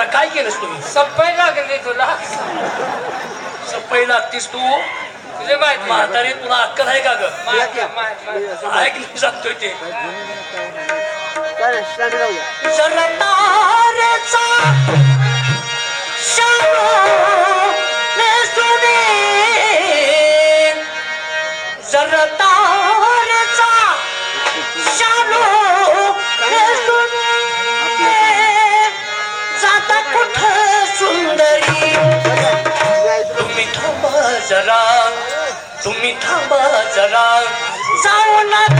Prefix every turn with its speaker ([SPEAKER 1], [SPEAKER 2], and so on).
[SPEAKER 1] आता काय केलंस तुम्ही?
[SPEAKER 2] सप्पाई लागली तुला.
[SPEAKER 1] सप्पई लागतीस तू?
[SPEAKER 2] तुझे माहिती.
[SPEAKER 1] म्हातारी तुला अक्कल आहे का ग?
[SPEAKER 2] माहिती माहिती
[SPEAKER 1] ऐक नाही सांगतोय ते?
[SPEAKER 3] सरतारेचा शाने
[SPEAKER 1] जरा. तुम्ही थांबा जरा.
[SPEAKER 3] जाऊ ना